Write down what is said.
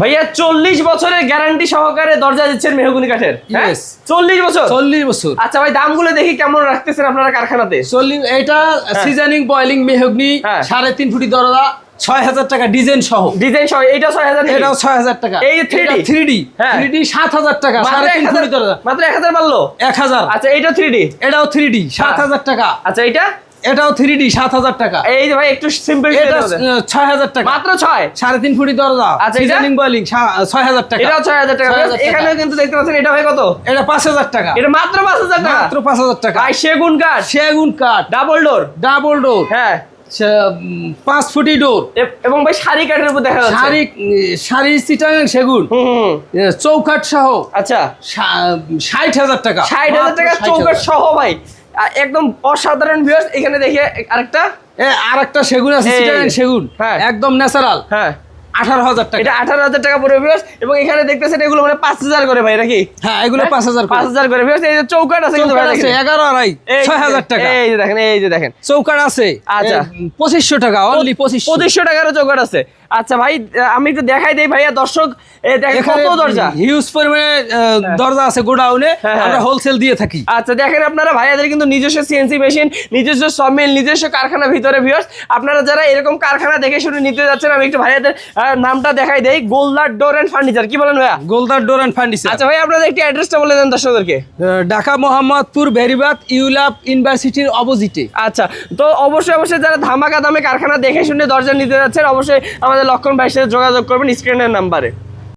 ভাইয়া চল্লিশ বছরের গ্যারান্টি সহকারে দরজা দিচ্ছেন মেহগুনি কাঠের। হ্যাঁ? চল্লিশ বছর? চল্লিশ বছর। আচ্ছা ভাই দামগুলো দেখি কেমন রাখতেছেন আপনারা কারখানাতে? চল্লিশ এটা সিজনিং বয়েলিং মেহগনি হ্যাঁ। সাড়ে তিন ফুটি দরজা ছয় হাজার টাকা ডিজাইন সহ। ডিজাইন সহ এইটা ছয় হাজার এটাও ছয় হাজার টাকা। এই 3D? থ্রি ডি হ্যাঁ। থ্রি ডি সাত হাজার টাকা মাত্র সাড়ে এক তিন হাজার ফুটি দরজা। মাত্র এক হাজার পারল এক হাজার। আচ্ছা এইটা থ্রি ডি এটাও থ্রি ডি সাত হাজার টাকা। আচ্ছা এইটা? এটাও থ্রি ডি সাত হাজার টাকা। এই যে ভাই একটু সিম্পল এটা ছয় হাজার টাকা। মাত্র ছয়? সাড়ে তিন ফুটি দরজা। আচ্ছা, এটা? সিজনিং বয়েলিং ছয় হাজার টাকা। এটাও ছয় হাজার টাকা। 6,000 টাকা। এখানেও কিন্তু দেখতে পাচ্ছেন এটা ভাই কত? এটা পাঁচ হাজার টাকা। এটা মাত্র পাঁচ হাজার টাকা? মাত্র পাঁচ হাজার টাকা। ভাই সেগুন কাঠ? সেগুন কাঠ। ডাবল ডোর ডাবল ডোর হ্যাঁ। পাঁচ ফুটি ডোর এবং ভাই শাড়ি কাঠের উপর দেখা যাচ্ছে। শাড়ি শাড়ি চিটাগাং সেগুন। চৌকাঠ সহ। আচ্ছা। ষাট হাজার টাকা। ষাট হাজার টাকা চৌকাঠ সহ ভাই। একদম অসাধারণ ভিউয়ার্স এখানে দেখি আরেকটা। হ্যাঁ আর একটা সেগুন আছে সেগুন। হ্যাঁ। একদম ন্যাচারাল হ্যাঁ। আঠারো হাজার টাকা। এটা আঠারো হাজার টাকা পড়বে ভিউয়ার্স এবং এখানে দেখতেছেন এগুলো মানে পাঁচ হাজার করে ভাই নাকি? হ্যাঁ এগুলো পাঁচ হাজার পাঁচ হাজার করে ভিউয়ার্স এই যে চৌকাঠ আছে কিন্তু ভাই আছে এগারো আড়াই ছয় হাজার টাকা। এই যে দেখেন এই যে দেখেন। চৌকাঠ আছে আচ্ছা। পঁচিশশো টাকা অনলি পঁচিশশো। পঁচিশশো টাকারও চৌকাঠ আছে। আচ্ছা ভাই আমি একটু দেখাই দেই ভাইয়া দর্শক কত দরজা। হিউজ পরিমাণে দরজা আছে গোডাউনে হ্যাঁ, হ্যাঁ। আমরা হোলসেল দিয়ে থাকি। আচ্ছা দেখেন আপনারা ভাইয়াদের কিন্তু নিজস্ব সিএনসি মেশিন নিজস্ব সমিল নিজস্ব কারখানা ভিতরে ভিউয়ার্স আপনারা যারা এরকম কারখানা দেখে শুনে নিতে যাচ্ছেন আমি একটু ভাইয়াদের নামটা দেখাই দেই গোলদার ডোর অ্যান্ড ফার্নিচার। কি বলেন ভাইয়া? Goldar door and furniture. আচ্ছা ভাই আপনাদের একটি অ্যাড্রেসটা বলে দেন দর্শকদেরকে। ঢাকা মোহাম্মদপুর ভেরিবাদ ইউলাপ ইউনিভার্সিটির অপোজিটে। আচ্ছা তো অবশ্যই অবশ্যই যারা ধামাকা দামে কারখানা দেখে শুনে দরজা নিতে যাচ্ছেন অবশ্যই আমাদের লক্ষণ ভাইয়ের সাথে যোগাযোগ করবেন স্ক্রিনের নাম্বারে।